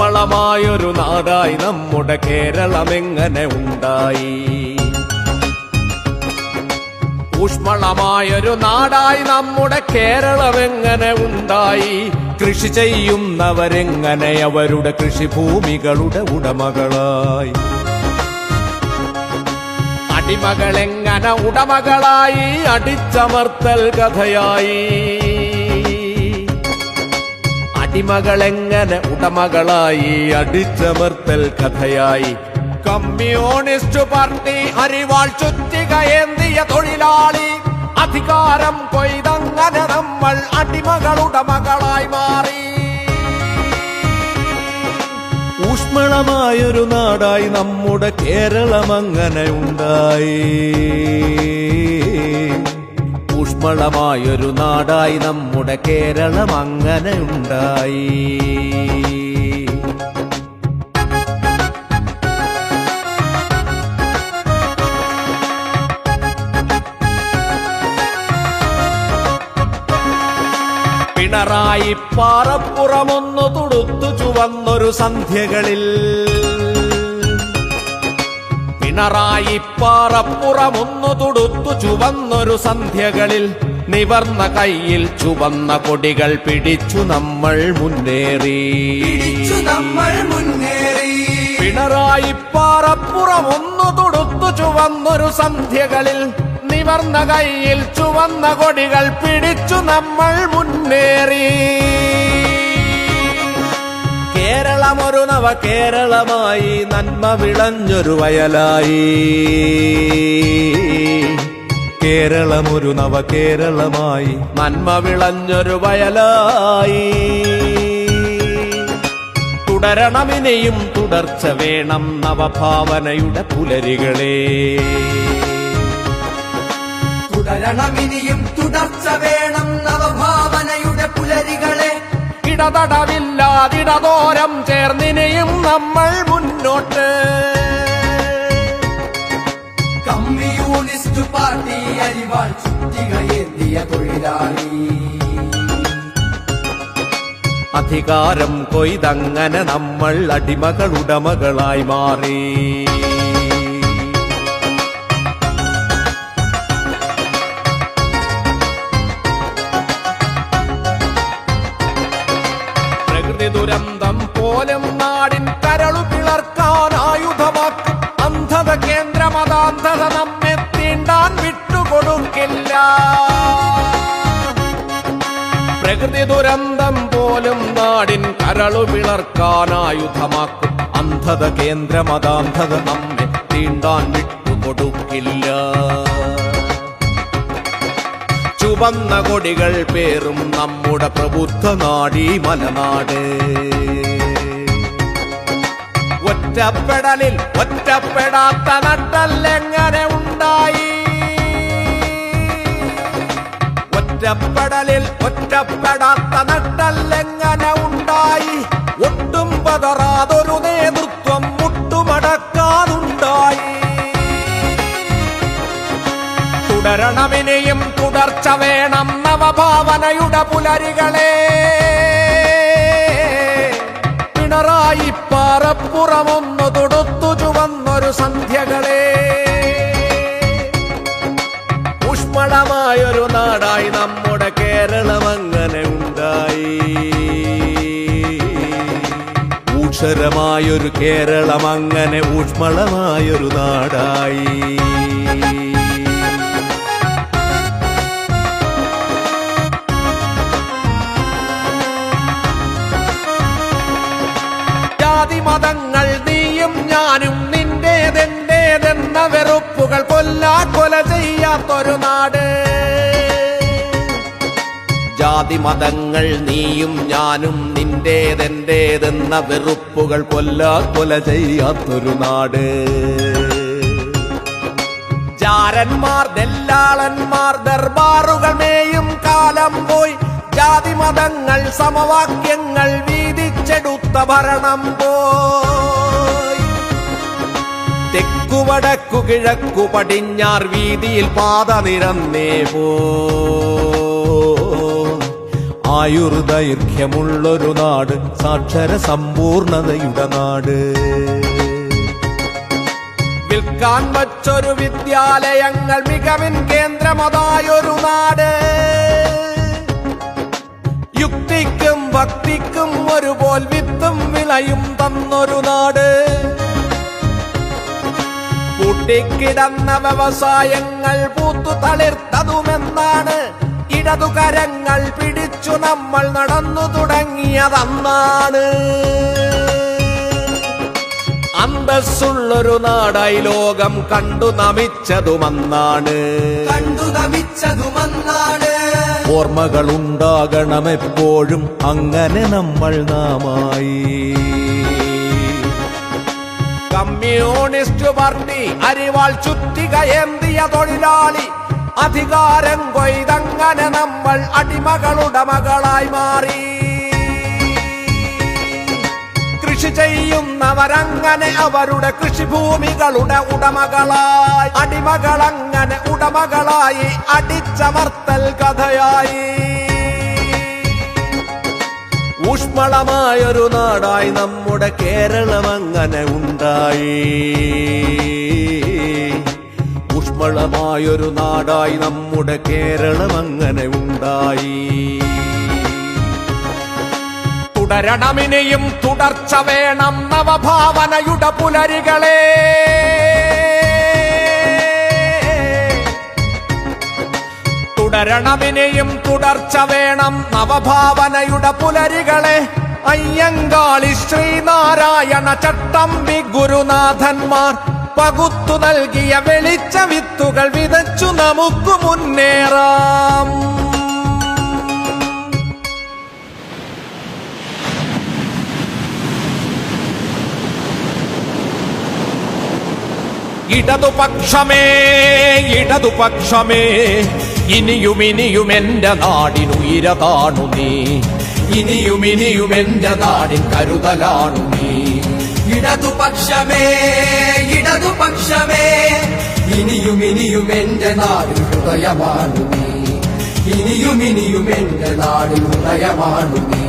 ഊഷ്മളമായൊരു നാടായി നമ്മുടെ കേരളം എങ്ങനെ ഉണ്ടായി? ഊഷ്മളമായൊരു നാടായി നമ്മുടെ കേരളം എങ്ങനെ ഉണ്ടായി? കൃഷി ചെയ്യുന്നവരെങ്ങനെ അവരുടെ കൃഷിഭൂമികളുടെ ഉടമകളായി? അടിമകളെങ്ങനെ ഉടമകളായി? അടിച്ചമർത്തൽ കഥയായി. അടിമകളെങ്ങനെ ഉടമകളായി അടിച്ചമർത്തൽ കഥയായി. കമ്മ്യൂണിസ്റ്റ് പാർട്ടി അരിവാൾ ചുറ്റികയേന്തിയ തൊഴിലാളി. അധികാരം കൊയ്തങ്ങനെ നമ്മൾ അടിമകളുടമകളായി മാറി. ഊഷ്മളമായൊരു നാടായി നമ്മുടെ കേരളം അങ്ങനെ ഉണ്ടായി. ഊഷ്മളമായൊരു നാടായി നമ്മുടെ കേരളം അങ്ങനെ ഉണ്ടായി പിണറായി പാറപ്പുറമൊന്നു തുടുത്തു ചുവന്നൊരു സന്ധ്യകളിൽ പിണറായി പാറപ്പുറമൊന്നു തുടുത്തു ചുവന്നൊരു സന്ധ്യകളിൽ നിവർന്ന കയ്യിൽ ചുവന്ന കൊടികൾ പിടിച്ചു നമ്മൾ മുന്നേറി. പിടിച്ചു നമ്മൾ മുന്നേറി. പിണറായി പാറപ്പുറമൊന്നു തുടുത്തു ചുവന്നൊരു സന്ധ്യകളിൽ നിവർന്ന കയ്യിൽ ചുവന്ന കൊടികൾ പിടിച്ചു നമ്മൾ മുന്നേറി. കേരളമൊരു നവ കേരളമായി നന്മ വിളഞ്ഞൊരു വയലായി. കേരളമൊരു നവ കേരളമായി നന്മ വിളഞ്ഞൊരു വയലായി. തുടരണമിനെയും തുടർച്ച വേണം നവഭാവനയുടെ പുലരികളെ. തുടരണമിനിയും തുടർച്ച ഇടതടവില്ലാതിടതോരം ചേർന്നിനെയും നമ്മൾ മുന്നോട്ട്. കമ്മ്യൂണിസ്റ്റ് പാർട്ടി അരിവാൾ ചുറ്റികയെത്തിയ തൊഴിലാളി. അധികാരം കൊയ്തങ്ങനെ നമ്മൾ അടിമകൾ ഉടമകളായി മാറി. പോലും നാടിൻ കരളു പിളർക്കാൻ ആയുധമാക്കും അന്ധത കേന്ദ്രമതാന്ധത നമ്മെ തീണ്ടാൻ വിട്ടുകൊടുക്കില്ല. പ്രകൃതി ദുരന്തം പോലും നാടിൻ കരളു പിളർക്കാൻ ആയുധമാക്കും അന്ധത കേന്ദ്രമതാന്ധത നമ്മെ തീണ്ടാൻ വിട്ടുകൊടുക്കില്ല. ചുവന്ന കൊടികൾ പേറും നമ്മുടെ പ്രബുദ്ധ നാടി മലനാട്. ഒറ്റപ്പെടലിൽ ഒറ്റപ്പെടാത്ത നട്ടല്ലെങ്ങനെ ഉണ്ടായി? ഒറ്റപ്പെടലിൽ ഒറ്റപ്പെടാത്ത നട്ടല്ലെങ്ങനെ ഉണ്ടായി? ഒട്ടും പതറാതൊരു നേതൃത്വം മുട്ടുമടക്കാതുണ്ടായി. തുടരണമിനെയും തുടർച്ച വേണം നവഭാവനയുടെ പുലരികളെ. സന്ധ്യകളെ. ഊഷ്മളമായൊരു നാടായി നമ്മുടെ കേരളം അങ്ങനെ ഉണ്ടായി. ഊഷരമായൊരു കേരളം അങ്ങനെ ഊഷ്മളമായൊരു നാടായി. ചെയ്യാത്തൊരു നാട്. ജാതി മതങ്ങൾ നീയും ഞാനും നിന്റേതെന്റേതെന്ന വെറുപ്പുകൾ കൊല്ല കൊല ചെയ്യാത്തൊരു നാട്. ജാരന്മാർ ദല്ലാളന്മാർ ദർബാറുകൾ മേയും കാലം പോയി. ജാതി മതങ്ങൾ സമവാക്യങ്ങൾ വീതിച്ചെടുത്ത ഭരണം പോയി. തെക്കു കിഴക്കു പടിഞ്ഞാർ വീതിയിൽ പാത നിരന്നേ പോ. നാട് സാക്ഷര സമ്പൂർണതയുടെ നാട്. വിൽക്കാൻ വച്ചൊരു വിദ്യാലയങ്ങൾ മികവിൻ കേന്ദ്രമതായൊരു നാട്. യുക്തിക്കും ഭക്തിക്കും ഒരുപോൽ വിത്തും വിളയും തന്നൊരു നാട്. കൂട്ടിക്കിടന്ന വ്യവസായങ്ങൾ പൂത്തു തളിർത്തതുമെന്നാണ്. ഇടതുകരങ്ങൾ പിടിച്ചു നമ്മൾ നടന്നു തുടങ്ങിയതെന്നാണ്. അന്തസ്സുള്ളൊരു നാടായി ലോകം കണ്ടു നമിച്ചതുമെന്നാണ്. കണ്ടു നമിച്ചതുമെന്നാണ്. ഓർമ്മകളുണ്ടാകണമെപ്പോഴും അങ്ങനെ നമ്മൾ നാമായി. കമ്മ്യൂണിസ്റ്റ് പാർട്ടി അരിവാൾ ചുറ്റികയേന്തിയ തൊഴിലാളി. അധികാരം കൊയ്തങ്ങനെ നമ്മൾ അടിമകളുടെ മകളായി മാറി. കൃഷി ചെയ്യുന്നവരങ്ങനെ അവരുടെ കൃഷിഭൂമികളുടെ ഉടമകളായി. അടിമകളങ്ങനെ ഉടമകളായി അടിച്ചമർത്തൽ കഥയായി. ഊഷ്മളമായൊരു നാടായി നമ്മുടെ കേരളം അങ്ങനെ ഉണ്ടായി. ഊഷ്മളമായൊരു നാടായി നമ്മുടെ കേരളം അങ്ങനെ ഉണ്ടായി. തുടരണമിനെയും തുടർച്ച വേണം നവഭാവനയുടെ പുലരികളെ. തുടരണമിനിയും തുടർച്ച വേണം നവഭാവനയുടെ പുലരികളെ. അയ്യങ്കാളി ശ്രീനാരായണ ചട്ടമ്പി ഗുരുനാഥന്മാർ പകുത്തു നൽകിയ വെളിച്ച വിത്തുകൾ വിതച്ചു നമുക്ക് മുന്നേറാം. ഇടതുപക്ഷമേ ഇടതുപക്ഷമേ ഇനിയും ഇനിയും എന്റെ നാടിനുയിര കാണു നീ. ഇനിയും ഇനിയും എന്റെ നാടിൻ കരുതലാണു നീ. ഇടതുപക്ഷമേ ഇടതുപക്ഷമേ ഇനിയും ഇനിയും എന്റെ നാടിൻ ഹൃദയമാണു നീ. ഇനിയും ഇനിയും എന്റെ നാടിൻ ഹൃദയമാണു നീ.